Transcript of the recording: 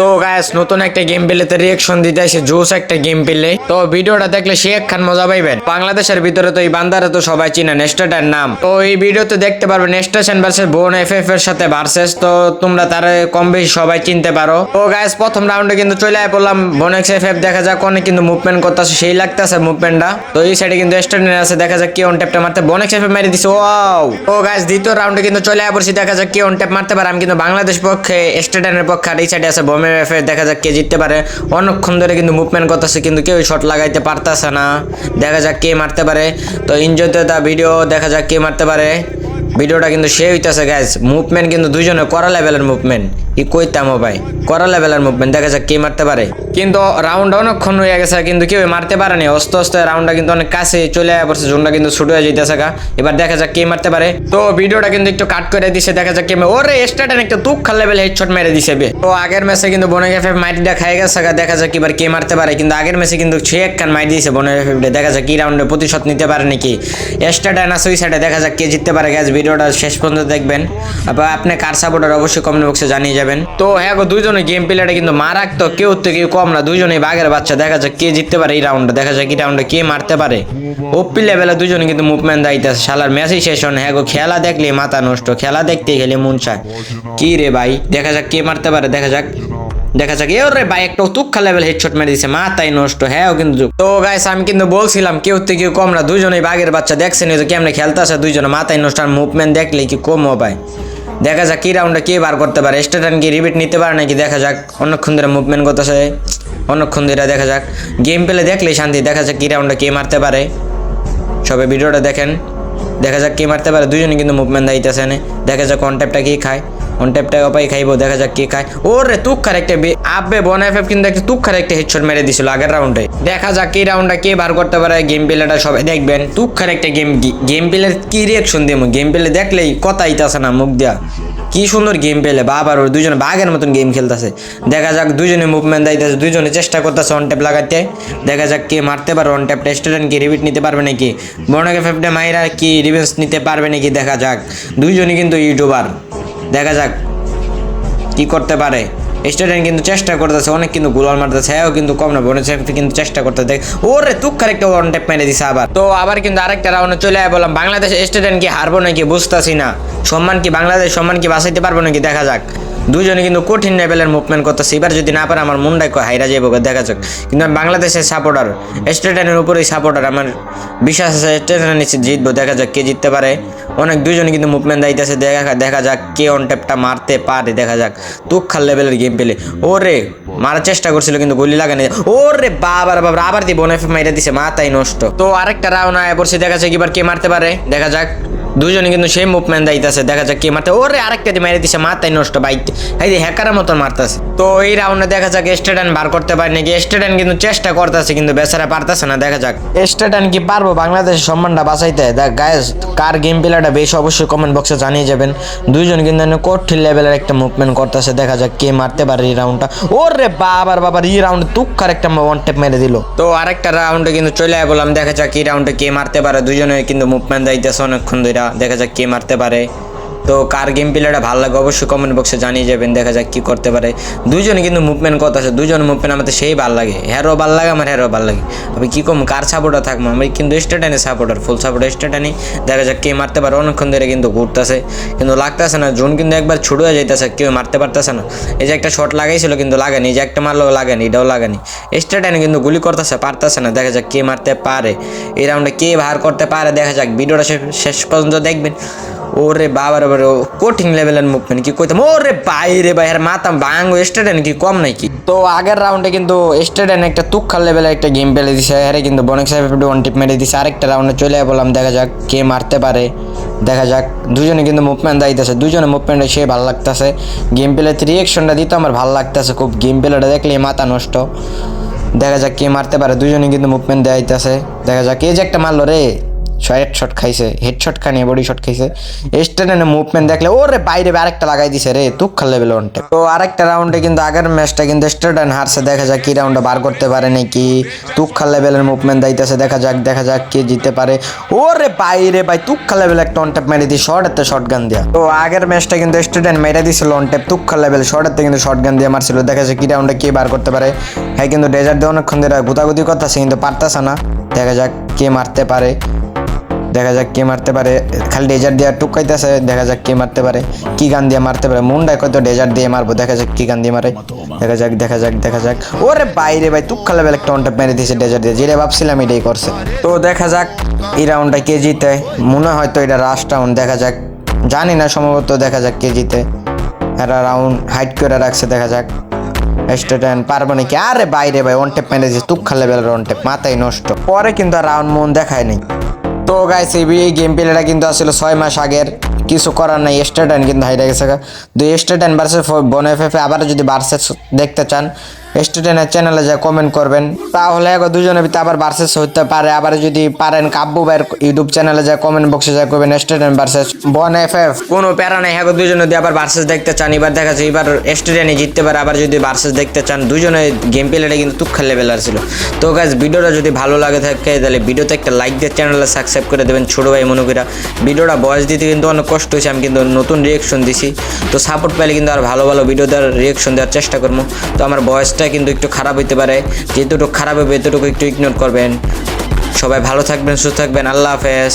তো গাইস নতুন একটা গেম পেলেতে রিয়েকশন দিতে আসে জোস একটা গেম পেলে তো ভিডিওটা দেখলে সে একখান মজা পাইবেন। বাংলাদেশের ভিতরে তো এই বান্দারে তো সবাই চিনে, নেস্টাটার নাম। তো এই ভিডিওতে দেখতে পারবেন নেস্টেশন ভার্সেস বোন এফ এফ এর সাথে ভার্সেস তো তোমরা তারা কম বেশি সবাই চিনতে পারো। তো গাইস প্রথম রাউন্ডে কিন্তু চলে আয় পড়লাম বোন এক্স এফ এফ দেখা যাক অনেক কিন্তু মুভমেন্ট করতেছে, সেই লাগতেছে মুভমেন্টটা তো এই সাইডে কিন্তু স্ট্যান্ডার্ড আছে, দেখা যাক কি অন ট্যাপটা মারতে, বোন এক্স এফ এফ মেরে দিছে ওয়াও তো গাইস দ্বিতীয় রাউন্ডে কিন্তু চলে আয় পড়ছি দেখা যাক কি অন ট্যাপ মারতে পারে। আমি কিন্তু বাংলাদেশ পক্ষে স্টেডানের পক্ষে, আর এই সাইডে আছে বোমের এফ দেখা যাক কে জিততে পারে। অনেকক্ষণ ধরে কিন্তু মুভমেন্ট করতেছে, কিন্তু কেউ শট লাগাইতে পারতেছে না। দেখা যাক কে মারতে পারে। তো এনজয় তো ভিডিও দেখা যাক কে মারতে পারে। ভিডিওটা কিন্তু সে হইতেছে গ্যাস মুভমেন্ট কিন্তু দুইজনে, করা লেভেলের মুভমেন্ট ই কইতাম ভাই? করা লেভেলের মুভমেন্ট দেখা যাক কে মারতে পারে। কিন্তু রাউন্ড অনেকক্ষণ হয়ে গেছে, কিন্তু কেউ মারতে পারেনি। অস্তে অস্তে রাউন্ডটা কিন্তু অনেক কাছে চলে পড়ছে জোনটা কিন্তু ছুটে হয়ে যেতেছে গা। এবার দেখা যাক কে মারতে পারে। তো ভিডিওটা কিন্তু একটু কাট করে দিছে, দেখা যাক কে ওরে স্টার্টেন একটা তুক লেভেল হেডশট মেরে দিছে বে। তো আগের ম্যাচে কিন্তু বনে এফ মাইটিটা খাই গেছে গা, দেখা যাক এবার কে মারতে পারে। কিন্তু আগের ম্যাচে কিন্তু সে একখান মাইট দিয়েছে বনে এফ দেখা যাক কি রাউন্ডে প্রতিশোধ নিতে পারে নাকি। স্টার্টেন আছে ওই সাইডে দেখা যাক কে জিততে পারে। গ্যাস ভিডিওটা শেষ পর্যন্ত দেখবেন। আবার আপনি কার সাপোর্টার অবশ্যই কমেন্ট বক্সে জানিয়ে যাবেন। তো হ্যাঁ গো, দুইজনে গেম প্লেয়ারটা কিন্তু তো কেউ তো কেউ কম না বাঘের বাচ্চা, দেখা যাক কে জিততে পারে এই রাউন্ডে দেখা যাক এই রাউন্ডে কে মারতে পারে। ওপি লেভেলে দুজনে কিন্তু মুভমেন্ট দাইতেছে শালার ম্যাচই শেষ হয় না। হ্যাঁ গো, খেলা দেখলে মাথা নষ্ট, খেলা দেখতে গেলে মন চায়। কি রে ভাই? দেখা যাক কে মারতে পারে, দেখা যাক। দেখা যাক, এ রে ভাই, একটা তুক্ষা লেভেল হেডশট মেরে দিছে মাথাই নষ্ট হ্যাঁ কিন্তু তো গাইস আমি কিন্তু বলছিলাম, কেউ থেকে কেউ কম না দুইজনেই বাঘের বাচ্চা দেখছেন তো কেমনে খেলতেছে, দুইজনে মাথায় নষ্ট, আর মুভমেন্ট দেখলে কি কম হবে দেখা যাক কী রাউন্ডে কে বার করতে পারে। স্টেটান কি রিপিট নিতে পারে নাকি দেখা যাক। অনেকক্ষণ ধরে মুভমেন্ট করতেছে। অনেকক্ষণ ধরে দেখা যাক। গেম পেলে দেখলেই শান্তি। দেখা যাক কী রাউন্ডে কে মারতে পারে। সবে ভিডিওটা দেখেন। দেখা যাক কে মারতে পারে। দুজনে কিন্তু মুভমেন্ট দিতেছে না দেখা যাক কন্ট্যাক্টটা কি খায়। কনট্যাপটা অপাই খাইবো, দেখা যাক কে খায়। ওরে তুক্ষার একটা আব্বে বন এফ কিন্তু একটা তুক্ষার একটা হেডশট মেরে দিছিল আগের রাউন্ডে দেখা যাক কি রাউন্ডে কে বার করতে পারে গেম প্লেটা সবাই দেখবেন তুক্ষার একটা গেম গেম প্লে কি রিয়াকশন দিব? গেম প্লে দেখলেই কথা আইতাছে না মুখ দিয়া। কি সুন্দর গেম পেলে বাবার ওর দুজনে বাঘের মতন গেম খেলতেছে। দেখা যাক দুজনে মুভমেন্ট দিতেছে দুজনে চেষ্টা করতেছে অন ট্যাপ লাগাতে দেখা যাক কে মারতে পারে অন ট্যাপ রেস্টুরেন্ট কি রিপিট নিতে পারবে নাকি। বর্ণকে ফেফটে মাইরা কি রিভেন্স নিতে পারবে নাকি দেখা যাক। দুইজনই কিন্তু ইউটিউবার দেখা যাক কি করতে পারে। স্টুডেন্ট কিন্তু চেষ্টা করতেছে, অনেক কিন্তু গোলাল মারতেছে হ্যাঁ কিন্তু কম না, বোনের সাথে কিন্তু চেষ্টা করতে দেখ ওরে তুক্ষার একটা ওয়ান ট্যাপ মেরে দিছে আবার। তো আবার কিন্তু আরেকটা রাউন্ডে চলে আয় বললাম, বাংলাদেশ স্টুডেন্ট কি হারবো নাকি বুঝতাছি না। সম্মান কি বাংলাদেশ, সম্মান কি বাঁচাইতে পারব নাকি, দেখা যাক। দুজনে কিন্তু কঠিন লেভেলের মুভমেন্ট করতেছে, এবার যদি না পারে আমার মুন্ডাই হাইরা যাব দেখা যাক। কিন্তু আমি বাংলাদেশের সাপোর্টার স্টেটেনের উপরেই সাপোর্টার আমার বিশ্বাস আছে নিচে জিতবো, দেখা যাক কে জিততে পারে। অনেক দুজনে কিন্তু মুভমেন্ট দাইতেছে, দেখা দেখা যাক কে অন ট্যাপটা মারতে পারে, দেখা যাক। তুক্ষার লেভেলের গেম পেলে। ওরে, মারার চেষ্টা করছিল কিন্তু গুলি লাগানি ওরে বাবার বাবার, আবার দিয়ে বনে মাইরা দিছে, মাথায় নষ্ট। তো আরেকটা রাউন্ড আয় পড়ছে, দেখা যাক এবার কে মারতে পারে, দেখা যাক। দুজনে কিন্তু সেই মুভমেন্ট দিতেছে দেখা যাক কে মারতে ওরে আরেকটা দিয়ে মেরে দিছে, মাথায় নষ্ট বাইক। এই যে হ্যাকারের মতন মারতেছে। তো এই রাউন্ডে দেখা যাক স্টেডান বার করতে পারে নাকি। স্টেডান কিন্তু চেষ্টা করতেছে, কিন্তু বেচারা পারতেছে না। দেখা যাক। স্টেডান কি পারব? বাংলাদেশের সম্মানটা বাঁচাইতে। দেখ গায়েস কার গেম প্লেয়ারটা বেশ অবশ্যই কমেন্ট বক্সে জানিয়ে যাবেন। দুইজন কিন্তু কঠিন লেভেলের একটা মুভমেন্ট করতেছে। দেখা যাক কে মারতে পারে এই রাউন্ডটা ওরে বাবার বাবার, এই রাউন্ড তুক্ষার একটা ওয়ান টেপ মেরে দিল। তো আরেকটা রাউন্ডে কিন্তু চলে বললাম দেখা যাক এই রাউন্ডে কে মারতে পারে। দুজনে কিন্তু মুভমেন্ট দিতেছে অনেকক্ষণ ধরে। দেখা যাক কে মারতে পারে। তো কার গেম প্লেয়ারটা ভালো লাগে অবশ্যই কমেন্ট বক্সে জানিয়ে যাবেন, দেখা যাক কি করতে পারে। দুজনে কিন্তু মুভমেন্ট কত আছে? দুজন মুভমেন্ট আমাদের সেই ভালো লাগে। হ্যারো ভালো লাগে, আমার হ্যারো ভালো লাগে। আমি কি কম, কার সাপোর্টার থাকব? আমি কিন্তু স্টেটানে সাপোর্টার ফুল সাপোর্ট স্টেটানি দেখা যাক কে মারতে পারে, অনেকক্ষণ ধরে কিন্তু ঘুরতেছে। কিন্তু লাগতেছে না জোন কিন্তু একবার ছুটে হয়ে যাইতেছে, কেউ মারতে পারতেছে না। এই যে একটা শট লাগাইছিল কিন্তু লাগেনি, এই যে একটা মারলেও লাগেনি, এটাও লাগেনি। স্টেটানে কিন্তু গুলি করতেছে, পারতেছে না, দেখা যাক কে মারতে পারে। এই রাউন্ডে কে ভার করতে পারে, দেখা যাক। ভিডিওটা শেষ পর্যন্ত দেখবেন। ওরে বাবার ও কঠিন লেভেলের মুভমেন্ট কি কইতাম? ওরে ভাই রে ভাই আর মাতাম বাঙ্গো স্টেডেন কি কম নাকি? তো আগের রাউন্ডে কিন্তু স্টেডেন একটা তুক্ষার লেভেলের একটা গেম পেলে দিছে আরে কিন্তু বনেক সাহেব ওয়ান টিপ মেরে দিছে। আরেকটা রাউন্ডে চলে বললাম দেখা যাক কে মারতে পারে। দেখা যাক, দুজনে কিন্তু মুভমেন্ট দাইতেছে দুজনে মুভমেন্টে সে ভালো লাগতেছে। গেম প্লেতে রিয়েকশনটা দিতে আমার ভালো লাগতেছে খুব গেম প্লেটা দেখলে মাথা নষ্ট। দেখা যাক কে মারতে পারে, দুজনে কিন্তু মুভমেন্ট দেখাইতেছে দেখা যাক, এই যে একটা মারলো রে। হেড শট খাইছে হেড শট খানিয়ে বডি শট খাইছে স্টেনের মুভমেন্ট দেখলে, ওরে বাইরে আরেকটা লাগাই দিছে রে তুক লেভেল ওয়ানটা তো আরেকটা রাউন্ডে কিন্তু আগের ম্যাচটা কিন্তু স্টেডান হারছে দেখা যাক কি রাউন্ডে বার করতে পারে নাকি। তুক তুক্ষা লেভেলের মুভমেন্ট দিতেছে দেখা যাক দেখা যাক কে জিতে পারে। ওরে বাইরে ভাই তুক্ষা লেভেল একটা অন ট্যাপ মেরে দিয়ে শর্ট এতে শর্ট গান দিয়া। তো আগের ম্যাচটা কিন্তু স্টুডেন্ট মেরে অন ট্যাপ তুক্ষা লেভেল শর্ট এতে কিন্তু শর্ট গান দিয়ে মারছিল। দেখা যাক কি রাউন্ডে কে বার করতে পারে। হ্যাঁ কিন্তু ডেজার্ট দিয়ে অনেকক্ষণ ধরে গুতাগুতি করতেছে, কিন্তু পারতেছে না। দেখা যাক কে মারতে পারে। দেখা যাক কে মারতে পারে। খালি ডেজার্ট দিয়ে টুকাইতেছে, দেখা যাক কে মারতে পারে। কি গান দিয়ে মারতে পারে? মুন্ডায় কত ডেজার্ট দিয়ে মারবো? দেখা যাক কি গান দিয়ে মারে। দেখা যাক দেখা যাক দেখা যাক। ওরে বাইরে ভাই, তুক্কা লেভেল একটা অনটা মেরে দিয়েছে ডেজার্ট দিয়ে। যেটা ভাবছিলাম এটাই করছে। তো দেখা যাক এই রাউন্ডটা কে জিতে। মনে হয় তো এটা লাস্ট রাউন্ড দেখা যাক। জানি না, সম্ভবত দেখা যাক কে জিতে। এরা রাউন্ড হাইট করে রাখছে, দেখা যাক। স্টুডেন্ট পারব নাকি? আরে বাইরে ভাই ওয়ান টেপ মেরে দিয়েছে তুক্ষা লেভেলের ওয়ান টেপ মাথায় নষ্ট। পরে কিন্তু রাউন্ড মন দেখায় নাই। তো গাইস এই গেম প্লেটা কিন্তু আসলে ছয় মাস আগের। কিছু করার নাই স্টেটান কিন্তু হাইরে গেছে দুই স্টেটান ভার্সেস বন এফ এফ আবার যদি ভার্সেস দেখতে চান স্টেটানের চ্যানেলে যা কমেন্ট করবেন। তাহলে এখন দুজনের ভিতরে আবার ভার্সেস হতে পারে। আবার যদি পারেন কাব্যু ভাইয়ের ইউটিউব চ্যানেলে যা কমেন্ট বক্সে যা করবেন স্টেটান ভার্সেস বন এফ এফ কোনো প্যারা নাই। হ্যাঁ দুজনে যদি আবার ভার্সেস দেখতে চান। এবার দেখা যাচ্ছে, এবার স্টেডিয়ামে জিততে পারে। আবার যদি ভার্সেস দেখতে চান, দুজনে গেম প্লেটা কিন্তু তুক্ষা লেভেলার ছিল। তো গাইজ ভিডিওটা যদি ভালো লাগে থাকে, তাহলে ভিডিওতে একটা লাইক দিয়ে চ্যানেলে সাবস্ক্রাইব করে দেবেন ছোটো ভাই মনে করা ভিডিওটা বয়স দিতে কিন্তু অনেক কষ্ট হয়েছে। আমি কিন্তু নতুন রিয়েকশন দিছি। তো সাপোর্ট পাইলে কিন্তু আর ভালো ভালো ভিডিও দেওয়ার রিয়েকশন দেওয়ার চেষ্টা করব। তো আমার বয়সটা কিন্তু একটু খারাপ হইতে পারে। যেটুকু খারাপ হবে, এতটুকু একটু ইগনোর করবেন। সবাই ভালো থাকবেন, সুস্থ থাকবেন। আল্লাহ হাফেজ।